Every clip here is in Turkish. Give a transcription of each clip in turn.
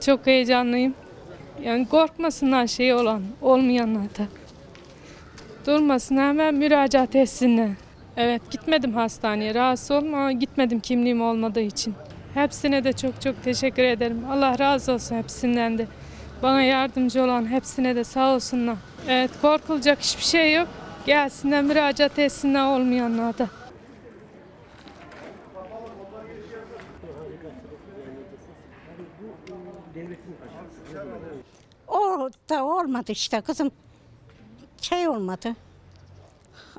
Çok heyecanlıyım. Yani korkmasınlar şey olan, olmayanlar da. Durmasınlar hemen müracaat etsinler. Evet gitmedim hastaneye. Rahatsız olma gitmedim kimliğim olmadığı için. Hepsine de çok çok teşekkür ederim. Allah razı olsun hepsinden de. Bana yardımcı olan hepsine de sağ olsunlar. Evet korkulacak hiçbir şey yok. Gelsinler müracaat etsinler olmayanlar da. O da olmadı işte kızım. Şey olmadı.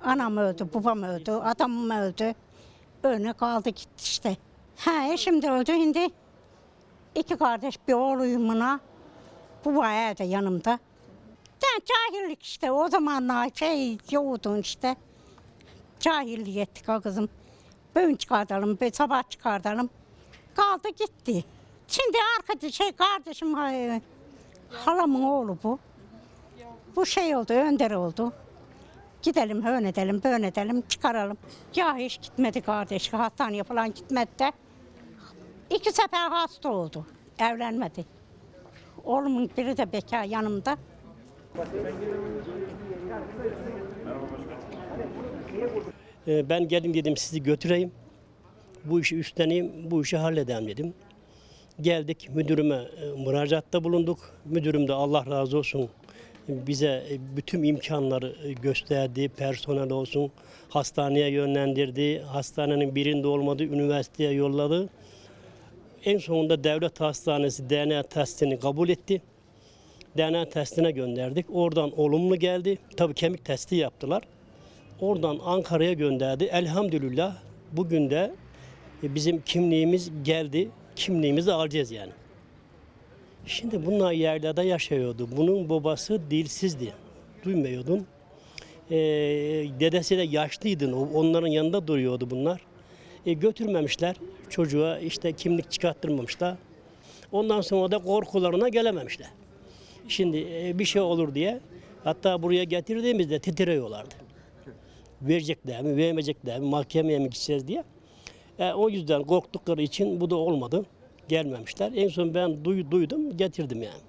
Anam öldü, babam öldü, adamım öldü. Öne kaldı gitti işte. Ha eşim de öldü şimdi. İki kardeş bir oğluyumuna. Bu bayağı da yanımda. Cahillik işte o zamanlar şey yoktu işte. Cahillik ettik ha kızım. Bugün çıkartalım, sabah çıkartalım. Kaldı gitti. Şimdi arkadaş şey kardeşim hay- Halamın oğlu bu. Bu şey oldu, önder oldu. Gidelim, hön edelim, bön edelim, çıkaralım. Ya hiç gitmedi kardeş, hastaneye falan gitmedi de. İki sefer hasta oldu, evlenmedi. Oğlumun biri de bekar yanımda. Ee, Ben geldim dedim sizi götüreyim. Bu işi üstleneyim, bu işi halledeyim dedim. Geldik müdürüme e, müracaatta bulunduk. Müdürüm de Allah razı olsun bize e, bütün imkanları e, gösterdi. Personel olsun, hastaneye yönlendirdi. Hastanenin birinde olmadı, üniversiteye yolladı. En sonunda devlet hastanesi DNA testini kabul etti. DNA testine gönderdik. Oradan olumlu geldi. Tabii kemik testi yaptılar. Oradan Ankara'ya gönderdi. Elhamdülillah bugün de e, bizim kimliğimiz geldi. Kimliğimizi alacağız yani. Şimdi bunlar yerlerde yaşıyordu. Bunun babası dilsizdi. Duymuyordun. Ee, dedesi de yaşlıydı. Onların yanında duruyordu bunlar. E, götürmemişler. Çocuğa işte kimlik çıkarttırmamışlar. Ondan sonra da korkularına gelememişler. Şimdi e, bir şey olur diye hatta buraya getirdiğimizde titriyorlardı verecekler mi, vermeyecekler mi, mahkemeye mi gideceğiz diye. E, o yüzden korktukları için bu da olmadı. Gelmemişler. En son ben duy- duydum, getirdim yani.